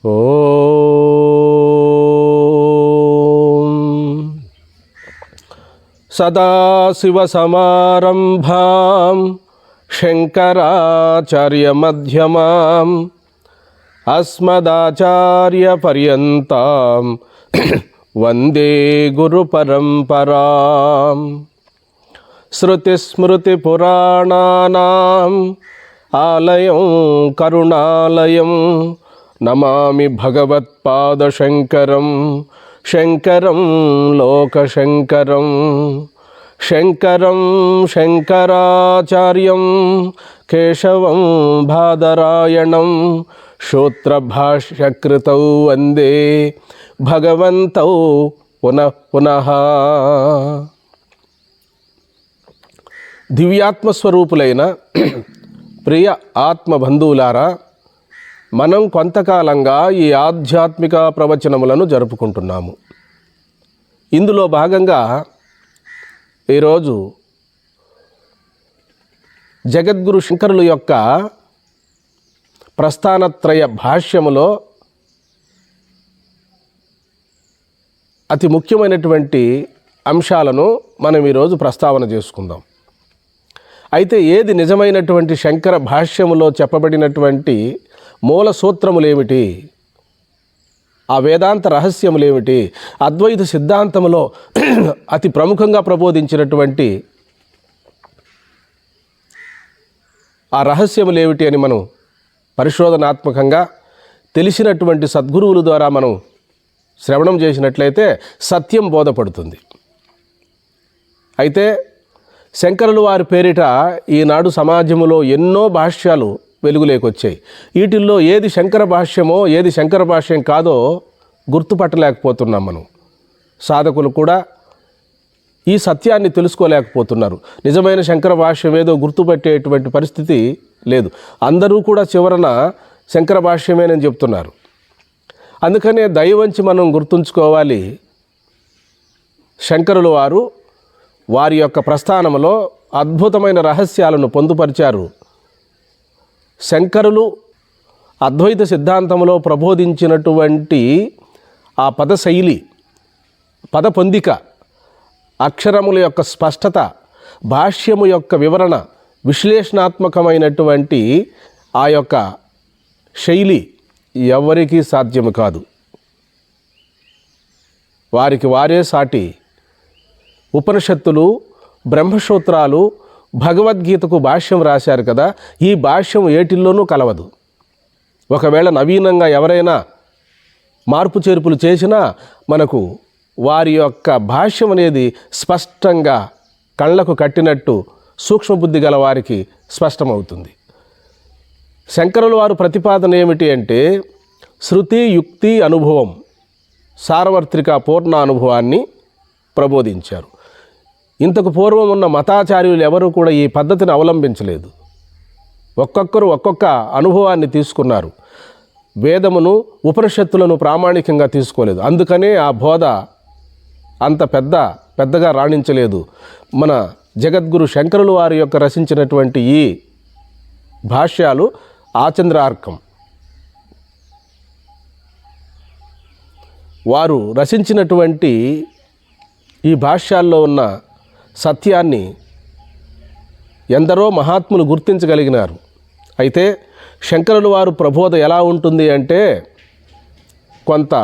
ఓం సదాశివసమారంభాం శంకరాచార్యమధ్యమాం అస్మదాచార్యపర్యంతం వందే గురుపరంపరాం శృతిస్మృతిపురాణానాం ఆలయం కరుణాలయం నమామి భగవత్పాదశంకరం శంకరం లోకశంకరం శంకరం శంకరాచార్యం కేశవం బాదరాయణం శ్రోత్రభాష్యకృతౌ వందే భగవంతౌ పునః పునః. దివ్యాత్మస్వరూపులైన ప్రియ ఆత్మ బంధువులారా మనం కొంతకాలంగా ఈ ఆధ్యాత్మిక ప్రవచనములను జరుపుకుంటున్నాము. ఇందులో భాగంగా ఈరోజు జగద్గురు శంకరులు యొక్క ప్రస్థానత్రయ భాష్యములో అతి ముఖ్యమైనటువంటి అంశాలను మనం ఈరోజు ప్రస్తావన చేసుకుందాం. అయితే ఏది నిజమైనటువంటి శంకర భాష్యములో చెప్పబడినటువంటి మూల సూత్రములేమిటి? ఆ వేదాంత రహస్యములేమిటి? అద్వైత సిద్ధాంతములో అతి ప్రముఖంగా ప్రబోధించినటువంటి ఆ రహస్యములేమిటి అని మనం పరిశోధనాత్మకంగా తెలిసినటువంటి సద్గురువుల ద్వారా మనం శ్రవణం చేసినట్లయితే సత్యం బోధపడుతుంది. అయితే శంకరులు వారి పేరిట ఈనాడు సమాజంలో ఎన్నో భాష్యాలు వెలుగులేకొచ్చాయి. వీటిల్లో ఏది శంకర భాష్యమో ఏది శంకర భాష్యం కాదో గుర్తుపట్టలేకపోతున్నాం మనం. సాధకులు కూడా ఈ సత్యాన్ని తెలుసుకోలేకపోతున్నారు. నిజమైన శంకర భాష్యం ఏదో గుర్తుపట్టేటువంటి పరిస్థితి లేదు. అందరూ కూడా చివరన శంకర భాష్యమేనని చెప్తున్నారు. అందుకనే దయవంచి మనం గుర్తుంచుకోవాలి. శంకరులు వారు వారి యొక్క ప్రస్థానంలో అద్భుతమైన రహస్యాలను పొందుపరిచారు. శంకరులు అద్వైత సిద్ధాంతంలో ప్రబోధించినటువంటి ఆ పద శైలి పద పొందిక అక్షరముల యొక్క స్పష్టత భాష్యము యొక్క వివరణ విశ్లేషణాత్మకమైనటువంటి ఆ యొక్క శైలి ఎవరికీ సాధ్యము కాదు. వారికి వారే సాటి. ఉపనిషత్తులు బ్రహ్మసూత్రాలు భగవద్గీతకు భాష్యం రాశారు కదా ఈ భాష్యం ఏటిల్లోనూ కలవదు. ఒకవేళ నవీనంగా ఎవరైనా మార్పు చేర్పులు చేసినా మనకు వారి యొక్క భాష్యం అనేది స్పష్టంగా కళ్ళకు కట్టినట్టు సూక్ష్మబుద్ధి గల వారికి స్పష్టమవుతుంది. శంకరుల వారు ప్రతిపాదన ఏమిటి అంటే శృతి యుక్తి అనుభవం సార్వత్రిక పూర్ణ అనుభవాన్ని ప్రబోధించారు. ఇంతకు పూర్వం ఉన్న మతాచార్యులు ఎవరూ కూడా ఈ పద్ధతిని అవలంబించలేదు. ఒక్కొక్కరు ఒక్కొక్క అనుభవాన్ని తీసుకున్నారు. వేదమును ఉపనిషత్తులను ప్రామాణికంగా తీసుకోలేదు. అందుకనే ఆ బోధ అంత పెద్ద పెద్దగా రాణించలేదు. మన జగద్గురు శంకరులు వారి యొక్క రచించినటువంటి ఈ భాష్యాలు ఆచంద్రార్కం. వారు రచించినటువంటి ఈ భాష్యాల్లో ఉన్న సత్యాన్ని ఎందరో మహాత్ములు గుర్తించగలిగినారు. అయితే శంకరుల వారు ప్రబోధ ఎలా ఉంటుంది అంటే కొంత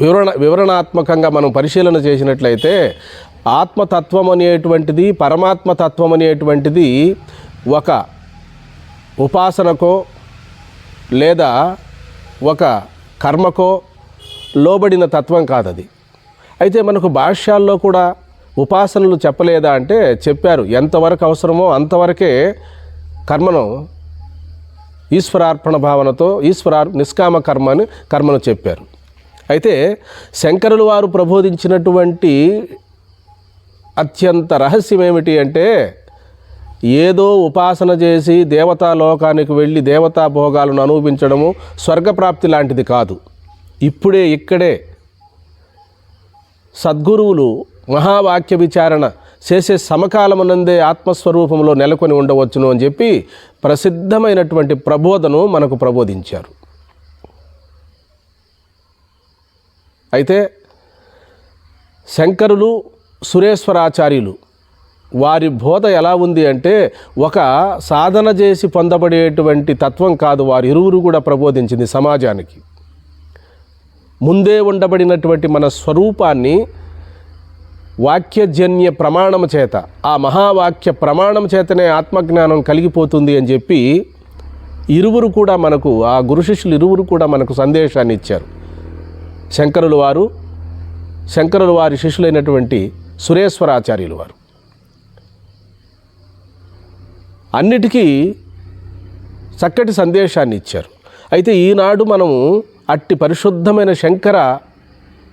వివరణ వివరణాత్మకంగా మనం పరిశీలన చేసినట్లయితే ఆత్మతత్వం అనేటువంటిది పరమాత్మతత్వం అనేటువంటిది ఒక ఉపాసనకో లేదా ఒక కర్మకో లోబడిన తత్వం కాదది. అయితే మనకు భాష్యాల్లో కూడా ఉపాసనలు చెప్పలేదా అంటే చెప్పారు. ఎంతవరకు అవసరమో అంతవరకే కర్మను ఈశ్వరార్పణ భావనతో ఈశ్వరార్ నిష్కామ కర్మని కర్మను చెప్పారు. అయితే శంకరులు వారు ప్రబోధించినటువంటి అత్యంత రహస్యం ఏమిటి అంటే ఏదో ఉపాసన చేసి దేవతా లోకానికి వెళ్ళి దేవతా భోగాలను అనుభవించడము స్వర్గప్రాప్తి లాంటిది కాదు. ఇప్పుడే ఇక్కడే సద్గురువులు మహావాక్య విచారణ చేసే సమకాలమునందే ఆత్మస్వరూపంలో నెలకొని ఉండవచ్చును అని చెప్పి ప్రసిద్ధమైనటువంటి ప్రబోధను మనకు ప్రబోధించారు. అయితే శంకరులు సురేశ్వరాచార్యులు వారి బోధ ఎలా ఉంది అంటే ఒక సాధన చేసి పొందబడేటువంటి తత్వం కాదు వారి ఇరువురు కూడా ప్రబోధించింది సమాజానికి. ముందే ఉండబడినటువంటి మన స్వరూపాన్ని వాక్యజన్య ప్రమాణం చేత ఆ మహావాక్య ప్రమాణం చేతనే ఆత్మజ్ఞానం కలిగిపోతుంది అని చెప్పి ఇరువురు కూడా మనకు ఆ గురు శిష్యులు ఇరువురు కూడా మనకు సందేశాన్ని ఇచ్చారు. శంకరులు వారు శంకరులు వారి శిష్యులైనటువంటి సురేశ్వరాచార్యులు వారు. అన్నిటికీ చక్కటి సందేశాన్ని ఇచ్చారు. అయితే ఈనాడు మనము అట్టి పరిశుద్ధమైన శంకర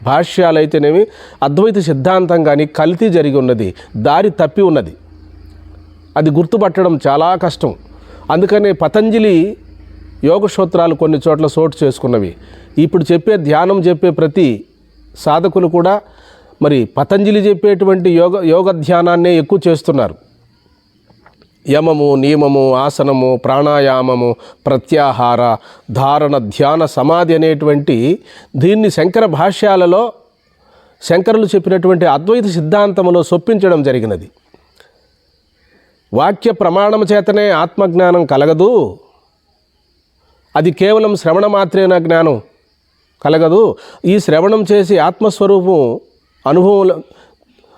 భాష్యాలైతేనేమి అద్వైత సిద్ధాంతం కానీ కల్తీ జరిగి ఉన్నది దారి తప్పి ఉన్నది. అది గుర్తుపట్టడం చాలా కష్టం. అందుకనే పతంజలి యోగ సూత్రాలు కొన్ని చోట్ల చోటు చేసుకున్నవి. ఇప్పుడు చెప్పే ధ్యానం చెప్పే ప్రతి సాధకులు కూడా మరి పతంజలి చెప్పేటువంటి యోగ యోగ ధ్యానాన్నే ఎక్కువ చేస్తున్నారు. యమము నియమము ఆసనము ప్రాణాయామము ప్రత్యాహార ధారణ ధ్యాన సమాధి అనేటువంటి దీన్ని శంకర భాష్యాలలో శంకరులు చెప్పినటువంటి అద్వైత సిద్ధాంతములో సొప్పించడం జరిగినది. వాక్య ప్రమాణం చేతనే ఆత్మజ్ఞానం కలగదు. అది కేవలం శ్రవణ మాత్రేన జ్ఞానం? కలగదు. ఈ శ్రవణం చేసి ఆత్మస్వరూపం అనుభవం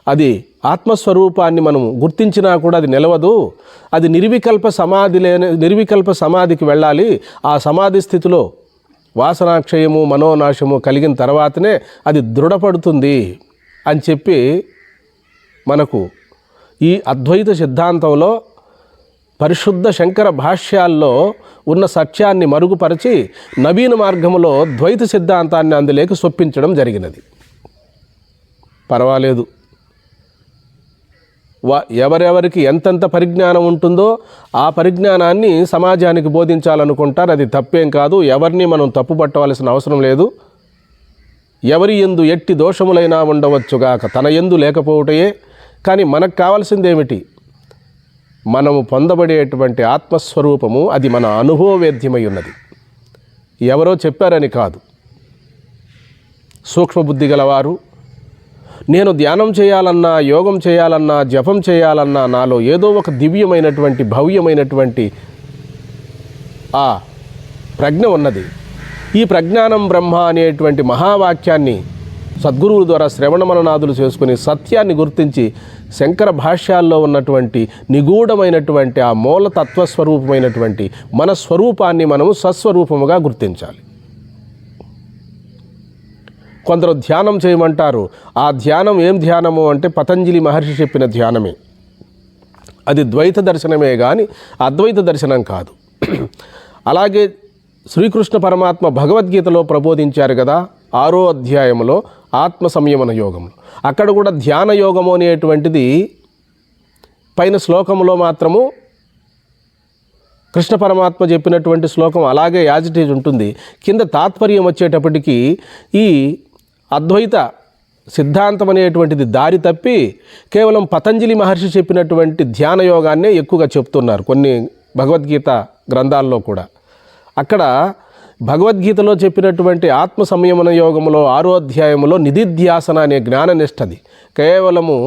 అది ఆత్మస్వరూపాన్ని మనం గుర్తించినా కూడా అది నిలవదు. అది నిర్వికల్ప సమాధి లేని నిర్వికల్ప సమాధికి వెళ్ళాలి. ఆ సమాధి స్థితిలో వాసనాక్షయము మనోనాశము కలిగిన తర్వాతనే అది దృఢపడుతుంది అని చెప్పి మనకు ఈ అద్వైత సిద్ధాంతంలో పరిశుద్ధ శంకర భాష్యాల్లో ఉన్న సత్యాన్ని మరుగుపరిచి నవీన మార్గంలో ద్వైత సిద్ధాంతాన్ని అందులోకి సొప్పించడం జరిగినది. పర్వాలేదు. వా ఎవరెవరికి ఎంతెంత పరిజ్ఞానం ఉంటుందో ఆ పరిజ్ఞానాన్ని సమాజానికి బోధించాలనుకుంటారు. అది తప్పేం కాదు. ఎవరిని మనం తప్పు పట్టవలసిన అవసరం లేదు. ఎవరి ఎందు ఎట్టి దోషములైనా ఉండవచ్చుగాక తన ఎందు లేకపోవటయే. కానీ మనకు కావాల్సిందేమిటి? మనము పొందబడేటువంటి ఆత్మస్వరూపము అది మన అనుభవవేద్యమై ఉన్నది ఎవరో చెప్పారని కాదు. సూక్ష్మబుద్ధి గలవారు నేను ధ్యానం చేయాలన్నా యోగం చేయాలన్నా జపం చేయాలన్నా నాలో ఏదో ఒక దివ్యమైనటువంటి భవ్యమైనటువంటి ఆ ప్రజ్ఞ ఉన్నది. ఈ ప్రజ్ఞానం బ్రహ్మ అనేటువంటి మహావాక్యాన్ని సద్గురువుల ద్వారా శ్రవణమననాదులు చేసుకుని సత్యాన్ని గుర్తించి శంకర భాష్యాల్లో ఉన్నటువంటి నిగూఢమైనటువంటి ఆ మూల తత్వస్వరూపమైనటువంటి మన స్వరూపాన్ని మనము సస్వరూపముగా గుర్తించాలి. కొందరు ధ్యానం చేయమంటారు. ఆ ధ్యానం ఏం ధ్యానము అంటే పతంజలి మహర్షి చెప్పిన ధ్యానమే. అది ద్వైత దర్శనమే కానీ అద్వైత దర్శనం కాదు. అలాగే శ్రీకృష్ణ పరమాత్మ భగవద్గీతలో ప్రబోధించారు కదా ఆరో అధ్యాయంలో ఆత్మ సంయమన యోగంలో అక్కడ కూడా ధ్యాన యోగము అనేటువంటిది పైన శ్లోకంలో మాత్రము కృష్ణ పరమాత్మ చెప్పినటువంటి శ్లోకం అలాగే యాజిటేజ్ ఉంటుంది. కింద తాత్పర్యం వచ్చేటప్పటికి ఈ అద్వైత సిద్ధాంతం అనేటువంటిది దారి తప్పి కేవలం పతంజలి మహర్షి చెప్పినటువంటి ధ్యాన యోగాన్నే ఎక్కువగా చెప్తున్నారు కొన్ని భగవద్గీత గ్రంథాల్లో కూడా. అక్కడ భగవద్గీతలో చెప్పినటువంటి ఆత్మ సంయమన యోగములో ఆరో అధ్యాయంలో నిధిధ్యాసన అనే జ్ఞాననిష్టది. కేవలము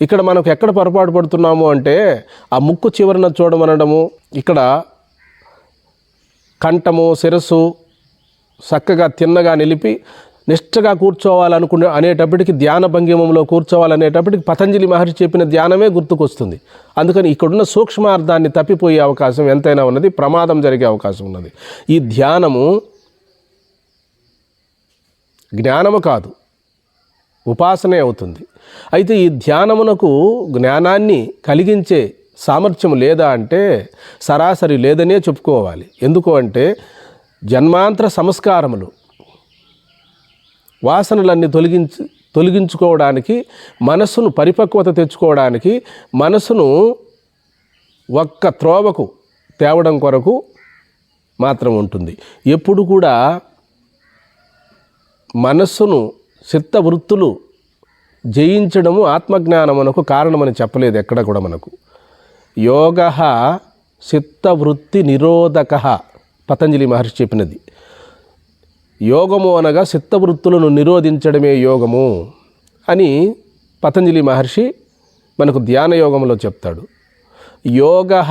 ఇక్కడ మనకు ఎక్కడ పొరపాటు పడుతున్నాము అంటే ఆ ముక్కు చివరన చూడమనడము ఇక్కడ కంఠము శిరస్సు చక్కగా తిన్నగా నిలిపి నిష్టగా కూర్చోవాలనుకునే అనేటప్పటికి ధ్యాన భంగిమంలో కూర్చోవాలనేటప్పటికి పతంజలి మహర్షి చెప్పిన ధ్యానమే గుర్తుకొస్తుంది. అందుకని ఇక్కడున్న సూక్ష్మార్థాన్ని తప్పిపోయే అవకాశం ఎంతైనా ఉన్నది ప్రమాదం జరిగే అవకాశం ఉన్నది. ఈ ధ్యానము జ్ఞానము కాదు ఉపాసనే అవుతుంది. అయితే ఈ ధ్యానమునకు జ్ఞానాన్ని కలిగించే సామర్థ్యం లేదా అంటే సరాసరి లేదనే చెప్పుకోవాలి. ఎందుకు అంటే జన్మాంతర సంస్కారములు వాసనలన్నీ తొలగించి తొలగించుకోవడానికి మనసును పరిపక్వత తెచ్చుకోవడానికి మనసును ఒక్క త్రోవకు తేవడం కొరకు మాత్రం ఉంటుంది. ఎప్పుడు కూడా మనస్సును చిత్తవృత్తులు జయించడము ఆత్మజ్ఞానమునకు కారణమని చెప్పలేదు ఎక్కడ కూడా మనకు. యోగ చిత్తవృత్తి నిరోధక పతంజలి మహర్షి చెప్పినది. యోగము అనగా చిత్తవృత్తులను నిరోధించడమే యోగము అని పతంజలి మహర్షి మనకు ధ్యాన యోగంలో చెప్తాడు. యోగ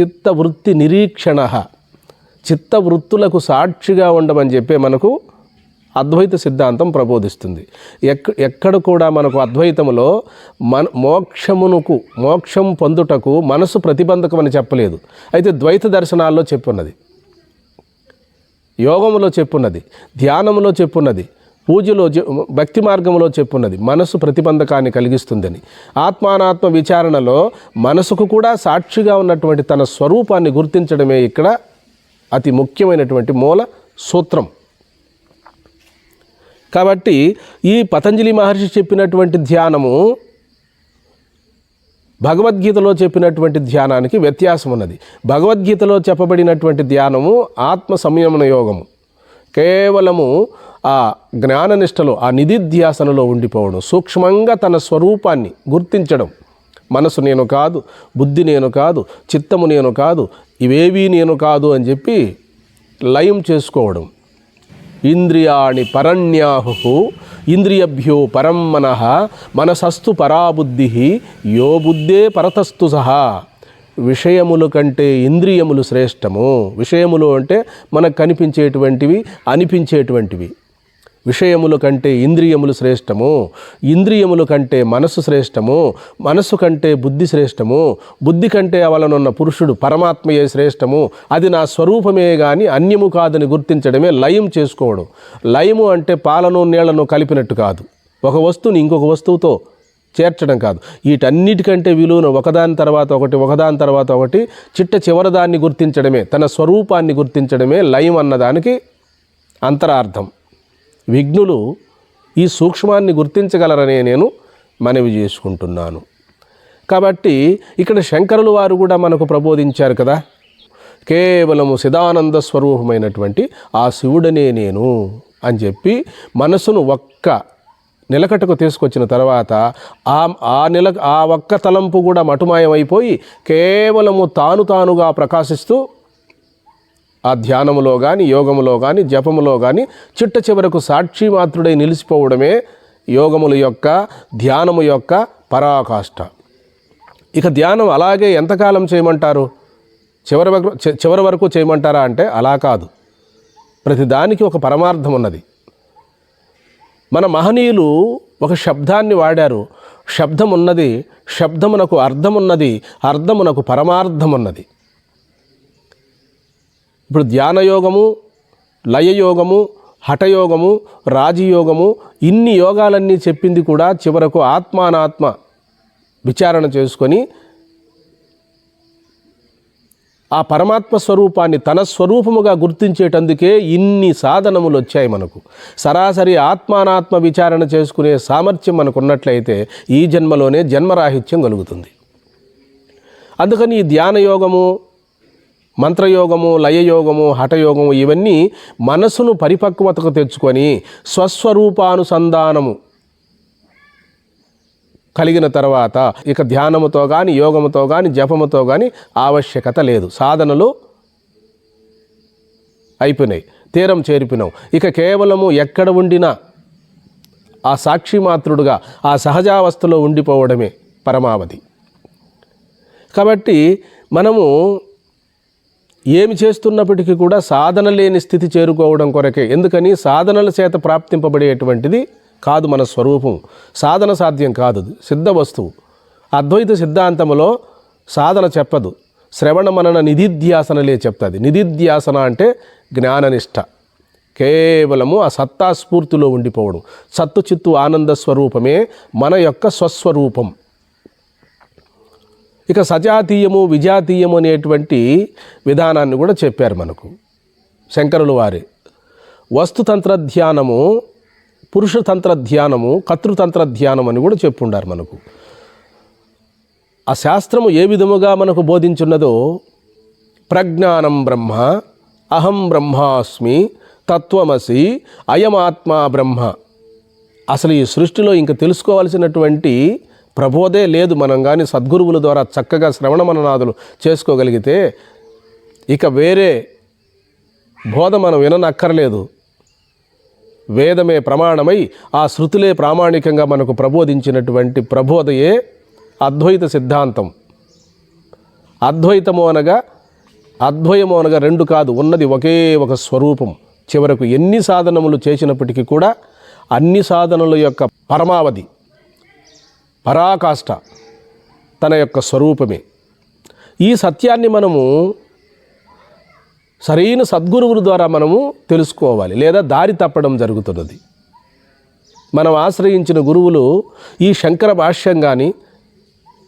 చిత్తవృత్తి నిరీక్షణ. చిత్తవృత్తులకు సాక్షిగా ఉండమని చెప్పే మనకు అద్వైత సిద్ధాంతం ప్రబోధిస్తుంది. ఎక్ ఎక్కడ కూడా మనకు అద్వైతములో మన మోక్షమునకు మోక్షం పొందుటకు మనసు ప్రతిబంధకం అని చెప్పలేదు. అయితే ద్వైత దర్శనాల్లో చెప్పున్నది. యోగములో చెప్పున్నది ధ్యానములో చెప్పున్నది పూజలో భక్తి మార్గంలో చెప్పున్నది. మనసు ప్రతిబంధకాన్ని కలిగిస్తుందని. ఆత్మానాత్మ విచారణలో మనసుకు కూడా సాక్షిగా ఉన్నటువంటి తన స్వరూపాన్ని గుర్తించడమే ఇక్కడ అతి ముఖ్యమైనటువంటి మూల సూత్రం. కాబట్టి ఈ పతంజలి మహర్షి చెప్పినటువంటి ధ్యానము భగవద్గీతలో చెప్పినటువంటి ధ్యానానికి వ్యత్యాసం ఉన్నది. భగవద్గీతలో చెప్పబడినటువంటి ధ్యానము ఆత్మ సంయమన యోగము. కేవలము ఆ జ్ఞాననిష్టలో ఆ నిధిధ్యాసనలో ఉండిపోవడం సూక్ష్మంగా తన స్వరూపాన్ని గుర్తించడం. మనసు నేను కాదు బుద్ధి నేను కాదు చిత్తము నేను కాదు ఇవేవీ నేను కాదు అని చెప్పి లయం చేసుకోవడం. ఇంద్రియాణి పరణ్యాహు ఇంద్రియభ్యో పరం మన మనసస్తు పరాబుద్ధి యో బుద్ధే పరతస్తు సహా. విషయములు కంటే ఇంద్రియములు శ్రేష్టము. విషయములు అంటే మనకు కనిపించేటువంటివి అనిపించేటువంటివి. విషయముల కంటే ఇంద్రియములు శ్రేష్టము ఇంద్రియముల కంటే మనసు శ్రేష్టము మనసు కంటే బుద్ధి శ్రేష్టము బుద్ధి కంటే అవలనున్న పురుషుడు పరమాత్మయే శ్రేష్టము అది నా స్వరూపమే కానీ అన్యము కాదని గుర్తించడమే లయం చేసుకోవడం. లయము అంటే పాలను నీళ్ళను కలిపినట్టు కాదు. ఒక వస్తువుని ఇంకొక వస్తువుతో చేర్చడం కాదు. వీటన్నిటికంటే విలువను ఒకదాని తర్వాత ఒకటి ఒకదాని తర్వాత ఒకటి చిట్ట చివరదాన్ని గుర్తించడమే తన స్వరూపాన్ని గుర్తించడమే లయం అన్నదానికి అంతరార్థం. విఘ్నులు ఈ సూక్ష్మాన్ని గుర్తించగలరనే నేను మనవి చేసుకుంటున్నాను. కాబట్టి ఇక్కడ శంకరులు వారు కూడా మనకు ప్రబోధించారు కదా. కేవలము సిదానంద స్వరూపమైనటువంటి ఆ శివుడనే నేను అని చెప్పి మనసును ఒక్క నిలకటకు తీసుకొచ్చిన తర్వాత ఆ ఆ నిల ఆ ఒక్క తలంపు కూడా మటుమాయమైపోయి కేవలము తాను తానుగా ప్రకాశిస్తూ ఆ ధ్యానములో కానీ యోగములో కానీ జపములో కానీ చిట్ట చివరకు సాక్షి మాత్రుడై నిలిచిపోవడమే యోగముల యొక్క ధ్యానము యొక్క పరాకాష్ట. ఇక ధ్యానం అలాగే ఎంతకాలం చేయమంటారు? చివరి వరకు చివరి వరకు చేయమంటారా అంటే అలా కాదు. ప్రతిదానికి ఒక పరమార్థం ఉన్నది. మన మహనీయులు ఒక శబ్దాన్ని వాడారు. శబ్దం ఉన్నది శబ్దమునకు అర్థమున్నది అర్థమునకు పరమార్థమున్నది. ఇప్పుడు ధ్యానయోగము లయయోగము హఠయోగము రాజయోగము ఇన్ని యోగాలన్నీ చెప్పింది కూడా చివరకు ఆత్మానాత్మ విచారణ చేసుకొని ఆ పరమాత్మ స్వరూపాన్ని తన స్వరూపముగా గుర్తించేటందుకే ఇన్ని సాధనములు వచ్చాయి మనకు. సరాసరి ఆత్మానాత్మ విచారణ చేసుకునే సామర్థ్యం మనకు ఉన్నట్లయితే ఈ జన్మలోనే జన్మరాహిత్యం కలుగుతుంది. అందుకని ఈ ధ్యానయోగము మంత్రయోగము లయయోగము హఠయోగము ఇవన్నీ మనసును పరిపక్వతకు తెచ్చుకొని స్వస్వరూపానుసంధానము కలిగిన తర్వాత ఇక ధ్యానముతో కానీ యోగముతో కానీ జపముతో కానీ ఆవశ్యకత లేదు. సాధనలు అయిపోయినాయి తీరం చేరిపినాం ఇక కేవలము ఎక్కడ ఉండినా ఆ సాక్షి మాత్రుడుగా ఆ సహజావస్థలో ఉండిపోవడమే పరమావధి. కాబట్టి మనము ఏమి చేస్తున్నప్పటికీ కూడా సాధన లేని స్థితి చేరుకోవడం కొరకే. ఎందుకని? సాధనల చేత ప్రాప్తింపబడేటువంటిది కాదు మన స్వరూపం. సాధన సాధ్యం కాదు సిద్ధ వస్తువు. అద్వైత సిద్ధాంతములో సాధన చెప్పదు. శ్రవణ మనన నిధిధ్యాసనలే చెప్తుంది. నిధిధ్యాసన అంటే జ్ఞాననిష్ట. కేవలము ఆ సత్తా స్ఫూర్తిలో ఉండిపోవడం. సత్తు చిత్తు ఆనంద స్వరూపమే మన యొక్క స్వస్వరూపం. ఇక సజాతీయము విజాతీయము అనేటువంటి విధానాన్ని కూడా చెప్పారు మనకు శంకరులు వారి. వస్తుతంత్ర ధ్యానము పురుషతంత్ర ధ్యానము కర్తృతంత్ర ధ్యానం అని కూడా చెప్పుండారు మనకు. ఆ శాస్త్రము ఏ విధముగా మనకు బోధించున్నదో ప్రజ్ఞానం బ్రహ్మ అహం బ్రహ్మాస్మి తత్వమసి అయమాత్మా బ్రహ్మ. అసలు ఈ సృష్టిలో ఇంక తెలుసుకోవాల్సినటువంటి ప్రబోధే లేదు మనం కానీ సద్గురువుల ద్వారా చక్కగా శ్రవణ మననాదులు చేసుకోగలిగితే ఇక వేరే బోధ మనం విననక్కర్లేదు. వేదమే ప్రమాణమై ఆ శృతులే ప్రామాణికంగా మనకు ప్రబోధించినటువంటి ప్రబోధయే అద్వైత సిద్ధాంతం. అద్వైతము అనగా అద్వయము అనగా రెండు కాదు ఉన్నది ఒకే ఒక స్వరూపం. చివరకు ఎన్ని సాధనములు చేసినప్పటికీ కూడా అన్ని సాధనల యొక్క పరమావధి పరాకాష్ట తన యొక్క స్వరూపమే. ఈ సత్యాన్ని మనము సరైన సద్గురువుల ద్వారా మనము తెలుసుకోవాలి లేదా దారి తప్పడం జరుగుతున్నది. మనం ఆశ్రయించిన గురువులు ఈ శంకర భాష్యం కానీ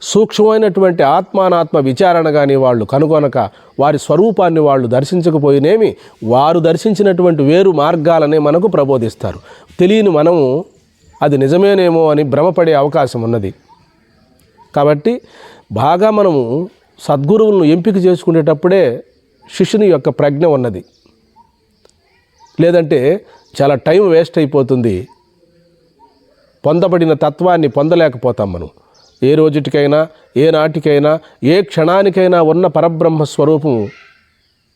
సూక్ష్మమైనటువంటి ఆత్మానాత్మ విచారణ కానీ వాళ్ళు కనుగొనక వారి స్వరూపాన్ని వాళ్ళు దర్శించకపోయినేమి వారు దర్శించినటువంటి వేరు మార్గాలనే మనకు ప్రబోధిస్తారు. తెలియని మనము అది నిజమేనేమో అని భ్రమపడే అవకాశం ఉన్నది. కాబట్టి బాగా మనము సద్గురువులను ఎంపిక చేసుకునేటప్పుడే శిష్యుని యొక్క ప్రజ్ఞ ఉన్నది. లేదంటే చాలా టైం వేస్ట్ అయిపోతుంది. పొందబడిన తత్వాన్ని పొందలేకపోతాం మనం. ఏ రోజుటికైనా ఏ నాటికైనా ఏ క్షణానికైనా ఉన్న పరబ్రహ్మ స్వరూపం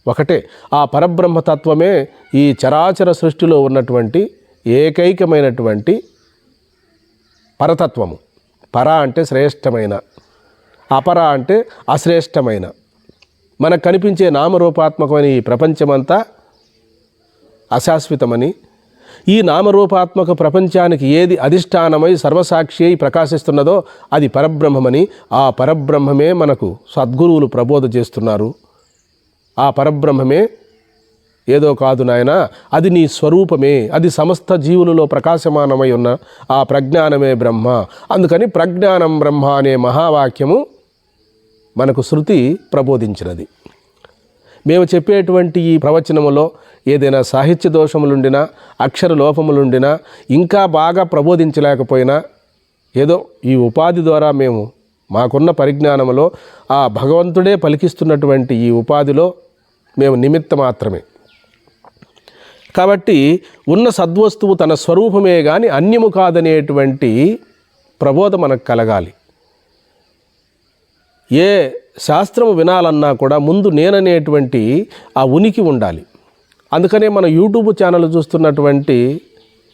ఒకటే. ఆ పరబ్రహ్మ తత్వమే ఈ చరాచర సృష్టిలో ఉన్నటువంటి ఏకైకమైనటువంటి పరతత్వము. పర అంటే శ్రేష్టమైన. అపర అంటే అశ్రేష్టమైన. మనకు కనిపించే నామరూపాత్మకమైన ఈ ప్రపంచమంతా అశాశ్వతమని ఈ నామరూపాత్మక ప్రపంచానికి ఏది అధిష్టానమై సర్వసాక్షి అయి ప్రకాశిస్తున్నదో అది పరబ్రహ్మమని ఆ పరబ్రహ్మమే మనకు సద్గురువులు ప్రబోధ చేస్తున్నారు. ఆ పరబ్రహ్మమే ఏదో కాదు నాయన అది నీ స్వరూపమే అది సమస్త జీవులలో ప్రకాశమానమై ఉన్న ఆ ప్రజ్ఞానమే బ్రహ్మ. అందుకని ప్రజ్ఞానం బ్రహ్మ అనే మహావాక్యము మనకు శృతి ప్రబోధించినది. మేము చెప్పేటువంటి ఈ ప్రవచనములో ఏదైనా సాహిత్య దోషములుండినా అక్షర లోపములుండినా ఇంకా బాగా ప్రబోధించలేకపోయినా ఏదో ఈ ఉపాధి ద్వారా మేము మాకున్న పరిజ్ఞానములో ఆ భగవంతుడే పలికిస్తున్నటువంటి ఈ ఉపాధిలో మేము నిమిత్త మాత్రమే. కాబట్టి ఉన్న సద్వస్తువు తన స్వరూపమే కానీ అన్యము కాదనేటువంటి ప్రబోధ మనకు కలగాలి. ఏ శాస్త్రము వినాలన్నా కూడా ముందు నేననేటువంటి ఆ ఉనికి ఉండాలి. అందుకనే మన యూట్యూబ్ ఛానల్ చూస్తున్నటువంటి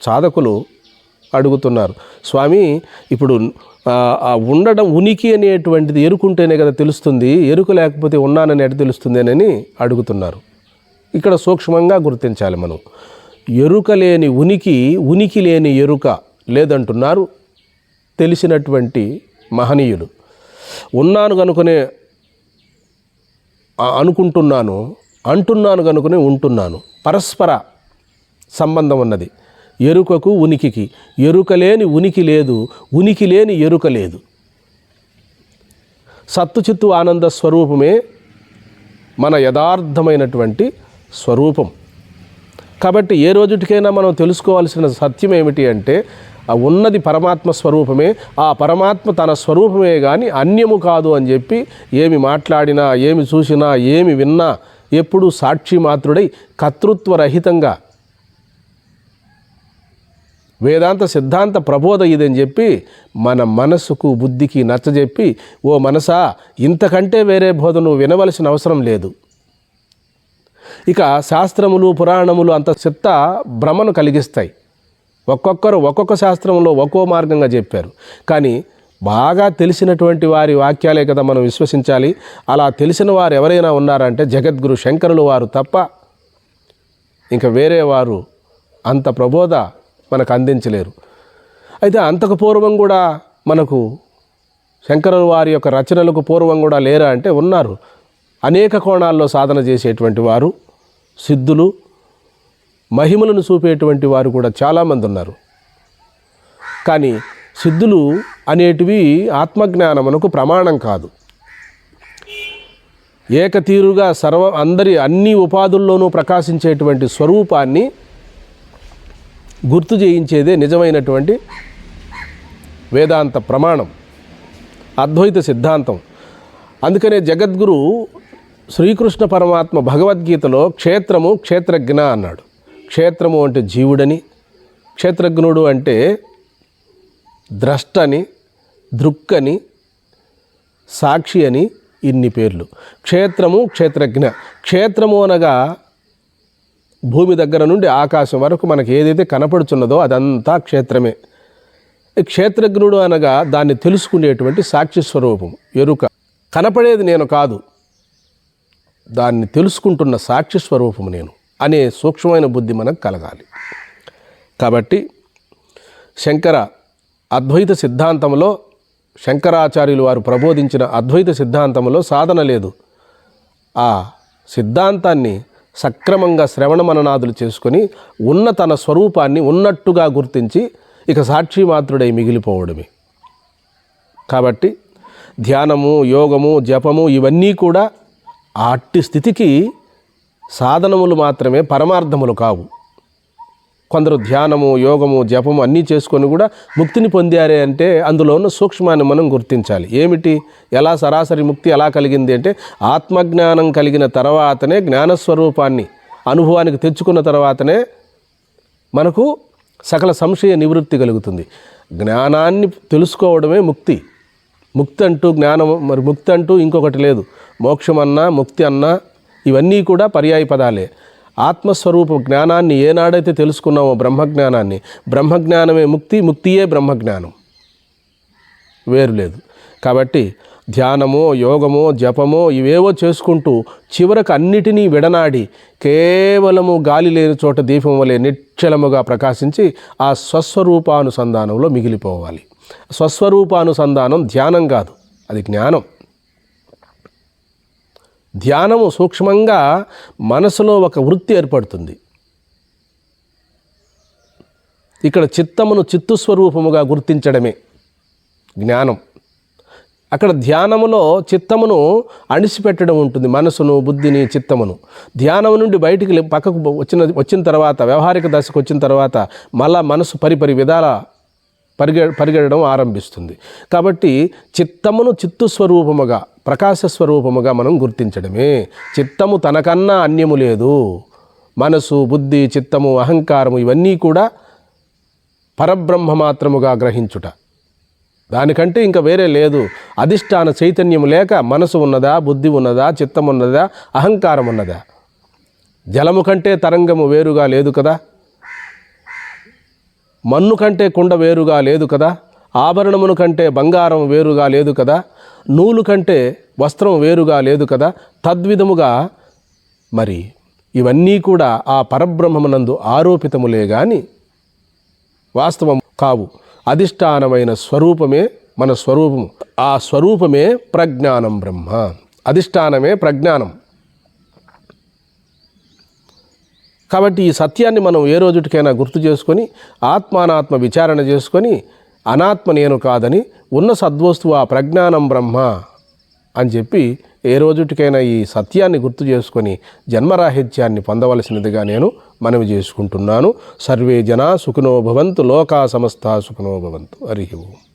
సాధకులు అడుగుతున్నారు స్వామి ఇప్పుడు ఉండడం ఉనికి అనేటువంటిది ఎరుకుంటేనే కదా తెలుస్తుంది ఎరుకు లేకపోతే ఉన్నానని తెలుస్తుందేనని అడుగుతున్నారు. ఇక్కడ సూక్ష్మంగా గుర్తించాలి మనం. ఎరుక లేని ఉనికి ఉనికి లేని ఎరుక లేదంటున్నారు తెలిసినటువంటి మహనీయులు. ఉన్నాను కనుకనే అనుకుంటున్నాను అంటున్నాను కనుకనే ఉంటున్నాను. పరస్పర సంబంధం ఉన్నది. ఎరుకకు ఉనికికి. ఎరుక లేని ఉనికి లేదు ఉనికి లేని ఎరుక లేదు. సత్తు చిత్తు ఆనంద స్వరూపమే మన యథార్థమైనటువంటి స్వరూపం. కాబట్టి ఏ రోజుటికైనా మనం తెలుసుకోవాల్సిన సత్యం ఏమిటి అంటే ఆ ఉన్నది పరమాత్మ స్వరూపమే ఆ పరమాత్మ తన స్వరూపమే కానీ అన్యము కాదు అని చెప్పి ఏమి మాట్లాడినా ఏమి చూసినా ఏమి విన్నా ఎప్పుడూ సాక్షి మాత్రుడై కర్తృత్వరహితంగా వేదాంత సిద్ధాంత ప్రబోధ ఇదని చెప్పి మన మనసుకు బుద్ధికి నచ్చజెప్పి ఓ మనసా ఇంతకంటే వేరే బోధ నువ్వు వినవలసిన అవసరం లేదు. ఇక శాస్త్రములు పురాణములు అంత చిత్త భ్రమను కలిగిస్తాయి. ఒక్కొక్కరు ఒక్కొక్క శాస్త్రంలో ఒక్కో మార్గంగా చెప్పారు. కానీ బాగా తెలిసినటువంటి వారి వాక్యాలే కదా మనం విశ్వసించాలి. అలా తెలిసిన వారు ఎవరైనా ఉన్నారంటే జగద్గురు శంకరులు వారు తప్ప ఇంకా వేరే వారు అంత ప్రబోధ మనకు అందించలేరు. అయితే అంతకు పూర్వం కూడా మనకు శంకరుల వారి యొక్క రచనలకు పూర్వం కూడా లేరా అంటే ఉన్నారు. అనేక కోణాల్లో సాధన చేసేటువంటి వారు సిద్ధులు మహిమలను చూపేటువంటి వారు కూడా చాలామంది ఉన్నారు. కానీ సిద్ధులు అనేటివి ఆత్మజ్ఞానమునకు ప్రమాణం కాదు. ఏకతీరుగా సర్వ అందరి అన్ని ఉపాధుల్లోనూ ప్రకాశించేటువంటి స్వరూపాన్ని గుర్తు చేయించేదే నిజమైనటువంటి వేదాంత ప్రమాణం అద్వైత సిద్ధాంతం. అందుకనే జగద్గురు శ్రీకృష్ణ పరమాత్మ భగవద్గీతలో క్షేత్రము క్షేత్రజ్ఞ అన్నాడు. క్షేత్రము అంటే జీవుడని క్షేత్రజ్ఞుడు అంటే ద్రష్టని దృక్కని సాక్షి అని ఇన్ని పేర్లు. క్షేత్రము క్షేత్రజ్ఞ. క్షేత్రము అనగా భూమి దగ్గర నుండి ఆకాశం వరకు మనకి ఏదైతే కనపడుచున్నదో అదంతా క్షేత్రమే. క్షేత్రజ్ఞుడు అనగా దాన్ని తెలుసుకునేటువంటి సాక్షి స్వరూపం ఎరుక. కనపడేది నేను కాదు. దాన్ని తెలుసుకుంటున్న సాక్షి స్వరూపము నేను అనే సూక్ష్మమైన బుద్ధి మనకు కలగాలి. కాబట్టి శంకర అద్వైత సిద్ధాంతంలో శంకరాచార్యులు వారు ప్రబోధించిన అద్వైత సిద్ధాంతంలో సాధన లేదు. ఆ సిద్ధాంతాన్ని సక్రమంగా శ్రవణ మననాదులు చేసుకొని ఉన్న తన స్వరూపాన్ని ఉన్నట్టుగా గుర్తించి ఇక సాక్షి మాత్రుడై మిగిలిపోవడమే. కాబట్టి ధ్యానము యోగము జపము ఇవన్నీ కూడా అట్టి స్థితికి సాధనములు మాత్రమే పరమార్థములు కావు. కొందరు ధ్యానము యోగము జపము అన్నీ చేసుకొని కూడా ముక్తిని పొందారే అంటే అందులో ఉన్న సూక్ష్మాన్ని మనం గుర్తించాలి. ఏమిటి? ఎలా సరాసరి ముక్తి ఎలా కలిగింది అంటే ఆత్మజ్ఞానం కలిగిన తర్వాతనే జ్ఞానస్వరూపాన్ని అనుభవానికి తెచ్చుకున్న తర్వాతనే మనకు సకల సంశయ నివృత్తి కలుగుతుంది. జ్ఞానాన్ని తెలుసుకోవడమే ముక్తి. ముక్తి అంటూ జ్ఞానం మరి ముక్తి అంటూ ఇంకొకటి లేదు. మోక్షం అన్నా ముక్తి అన్నా ఇవన్నీ కూడా పర్యాయ పదాలే. ఆత్మస్వరూప జ్ఞానాన్ని ఏనాడైతే తెలుసుకున్నామో బ్రహ్మజ్ఞానాన్ని బ్రహ్మజ్ఞానమే ముక్తి ముక్తియే బ్రహ్మజ్ఞానం. వేరు లేదు. కాబట్టి ధ్యానమో యోగమో జపమో ఇవేవో చేసుకుంటూ చివరకు అన్నిటినీ విడనాడి కేవలము గాలి లేని చోట దీపం వలె నిశ్చలముగా ప్రకాశించి ఆ స్వస్వరూపానుసంధానంలో మిగిలిపోవాలి. స్వస్వరూపానుసంధానం ధ్యానం కాదు. అది జ్ఞానం. ధ్యానము సూక్ష్మంగా మనసులో ఒక వృత్తి ఏర్పడుతుంది. ఇక్కడ చిత్తమును చిత్తు స్వరూపముగా గుర్తించడమే జ్ఞానం. అక్కడ ధ్యానములో చిత్తమును అణిసిపెట్టడం ఉంటుంది మనసును బుద్ధిని చిత్తమును. ధ్యానం నుండి బయటికి పక్కకు వచ్చిన వచ్చిన తర్వాత వ్యవహారిక దశకు వచ్చిన తర్వాత మళ్ళా మనసు పరిపరి విధాల పరిగె పరిగెడడం ఆరంభిస్తుంది. కాబట్టి చిత్తమును చిత్తు స్వరూపముగా ప్రకాశ స్వరూపముగా మనం గుర్తించడమే. చిత్తము తనకన్నా అన్యము లేదు. మనసు బుద్ధి చిత్తము అహంకారము ఇవన్నీ కూడా పరబ్రహ్మ మాత్రముగా గ్రహించుట. దానికంటే ఇంకా వేరే లేదు. అధిష్టాన చైతన్యం లేక మనసు ఉన్నదా బుద్ధి ఉన్నదా చిత్తం ఉన్నదా అహంకారం ఉన్నదా జలము కంటే తరంగము వేరుగా లేదు కదా? మన్ను కంటే కుండ వేరుగా లేదు కదా ఆభరణమును కంటే బంగారం వేరుగా లేదు కదా నూలు కంటే వస్త్రం వేరుగా లేదు కదా తద్విధముగా మరి ఇవన్నీ కూడా ఆ పరబ్రహ్మమునందు ఆరోపితములే గాని వాస్తవం కావు. అధిష్టానమైన స్వరూపమే మన స్వరూపము. ఆ స్వరూపమే ప్రజ్ఞానం బ్రహ్మ. అధిష్టానమే ప్రజ్ఞానం. కాబట్టి ఈ సత్యాన్ని మనం ఏ రోజుటికైనా గుర్తు చేసుకొని ఆత్మానాత్మ విచారణ చేసుకొని అనాత్మ నేను కాదని ఉన్న సద్వస్తువు ఆ ప్రజ్ఞానం బ్రహ్మ అని చెప్పి ఏ రోజుటికైనా ఈ సత్యాన్ని గుర్తు చేసుకొని జన్మరాహిత్యాన్ని పొందవలసినదిగా నేను మనవి చేసుకుంటున్నాను. సర్వే జనా సుఖినో భవంతు లోకా సమస్త సుఖినో భవంతు. హరి ఓం.